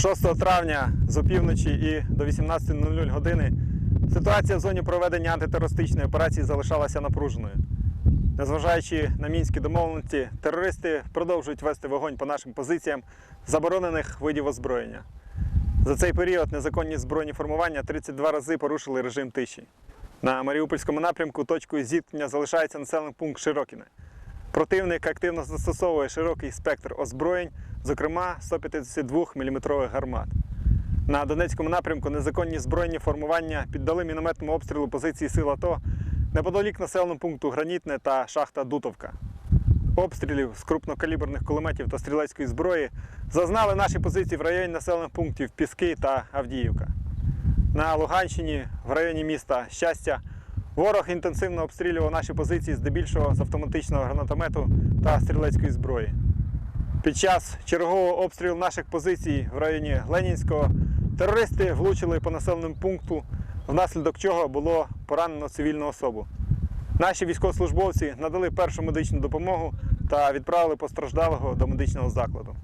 6 травня з опівночі і до 18.00 години ситуація в зоні проведення антитерористичної операції залишалася напруженою. Незважаючи на мінські домовленості, терористи продовжують вести вогонь по нашим позиціям заборонених видів озброєння. За цей період незаконні збройні формування 32 рази порушили режим тиші. На Маріупольському напрямку точкою зіткнення залишається населений пункт Широкіне. Противник активно застосовує широкий спектр озброєнь, зокрема 152 мм гармат. На Донецькому напрямку незаконні збройні формування піддали мінометному обстрілу позиції сил АТО неподалік населеного пункту Гранітне та шахта Дутовка. Обстрілів з крупнокаліберних кулеметів та стрілецької зброї зазнали наші позиції в районі населених пунктів Піски та Авдіївка. На Луганщині, в районі міста Щастя, ворог інтенсивно обстрілював наші позиції здебільшого з автоматичного гранатомету та стрілецької зброї. Під час чергового обстрілу наших позицій в районі Ленінського терористи влучили по населеному пункту, внаслідок чого було поранено цивільну особу. Наші військовослужбовці надали першу медичну допомогу та відправили постраждалого до медичного закладу.